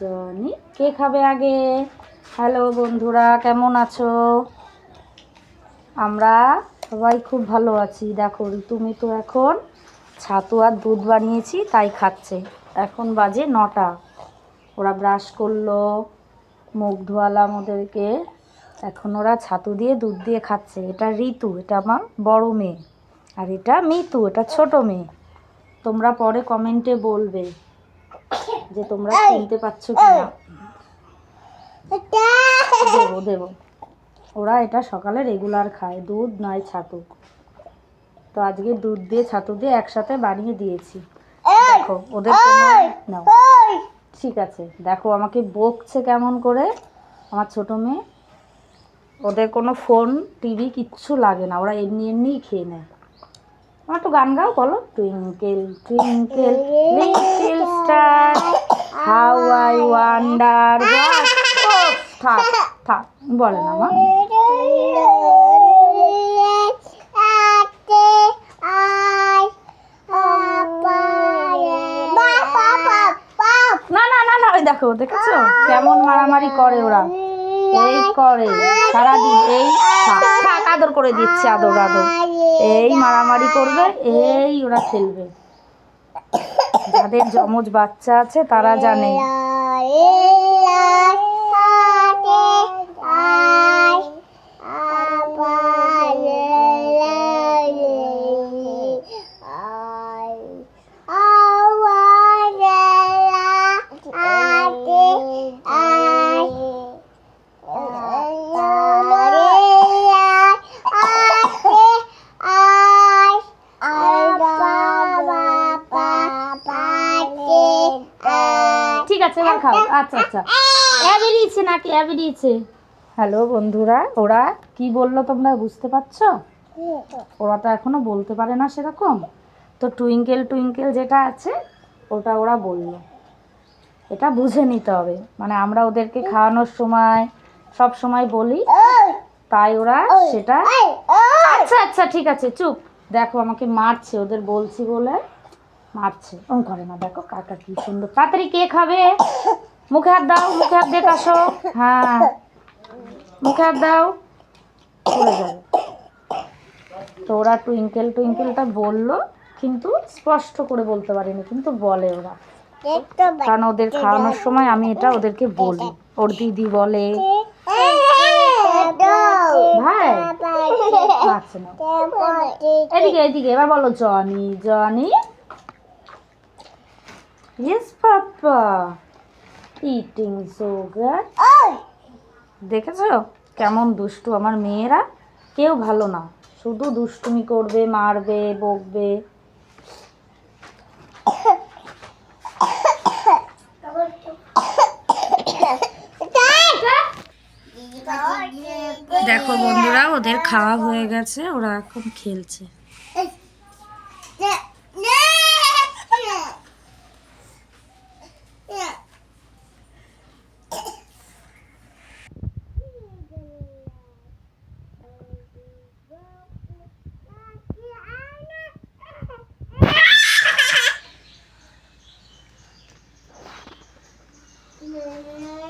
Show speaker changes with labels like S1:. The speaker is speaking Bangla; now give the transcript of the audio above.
S1: জনি, কে খাবে আগে? হ্যালো বন্ধুরা, কেমন আছো? আমরা সবাই খুব ভালো আছি। দেখো তুমি তো এখন ছাতু আর দুধ বানিয়েছি, তাই খাচ্ছে। এখন বাজে নটা। ওরা ব্রাশ করল, মুখ ধোয়ালাম ওদেরকে এখন ওরা ছাতু দিয়ে দুধ দিয়ে খাচ্ছে। এটা ঋতু, এটা আমার বড় মেয়ে। আর এটা মিতু, এটা ছোট মেয়ে। তোমরা পরে কমেন্টে বলবে। যে তোমরা চিনতে পারছ কি না দেবো দেবো। ওরা এটা সকালে রেগুলার খায় দুধ নয় ছাতু তো আজকে দুধ দিয়ে ছাতু দিয়ে একসাথে বানিয়ে দিয়েছি। দেখো ওদের নাও। ঠিক আছে দেখো আমাকে বকছে কেমন করে। আমার ছোট মেয়ে। ওদের কোনো ফোন টিভি কিচ্ছু লাগে না ওরা এমনি এমনিই খেয়ে নেয়। আমার তো গান গাও বলো। Twinkle twinkle little star how I wonder থাক থাক, বলে না, মা। না না না না দেখো, দেখেছ? কেমন মারামারি করে ওরা। এই করে। সারাদিন এই আদর করে দিচ্ছে, আদর আদর। এই মারামারি করবে, এই ওরা খেলবে। যাদের যমজ বাচ্চা আছে তারা জানে। আছে এবার খাও। আচ্ছা আচ্ছা। বেরিয়েছে নাকি? বেরিয়েছে হ্যালো বন্ধুরা, ওরা কি বলল তোমরা বুঝতে পারছ? ওরা তো এখনও বলতে পারে না সেরকম। তো টুইঙ্কেল টুইঙ্কেল যেটা আছে, ওটা ওরা বলল। এটা বুঝে নিতে হবে। মানে আমরা ওদেরকে খাওয়ানোর সময়, সব সময় বলি। তাই ওরা সেটা আচ্ছা আচ্ছা ঠিক আছে, চুপ। দেখো আমাকে মারছে, ওদের বলছি বলে। মারছে। ও করে না, দেখো কাকা কি সুন্দর। তাড়াতাড়ি কে খাবে? মুখে হাত দাও, মুখে হাত দিয়ে কাশো। হ্যাঁ। মুখে হাত দাও। পড়ে যাবে। তো ওরা টুইঙ্কেল, টুইঙ্কেলটা বলল, কিন্তু স্পষ্ট করে বলতে পারিনি, কিন্তু বলে ওরা। কারণ ওদের খাওয়ানোর সময় আমি এটা ওদেরকে বলি। ওর দিদি বলে। ভাই এদিকে এদিকে, এবার বলো, Johny Johny. Yes papa eating sugar দেখেছ? কেমন দুষ্টু আমার মেয়েরা? কেউ ভালো না। শুধু দুষ্টুমি করবে মারবে বকবে। দেখো বন্ধুরা ওদের খাওয়া হয়ে গেছে ওরা এখন খেলছে। Não, não, não.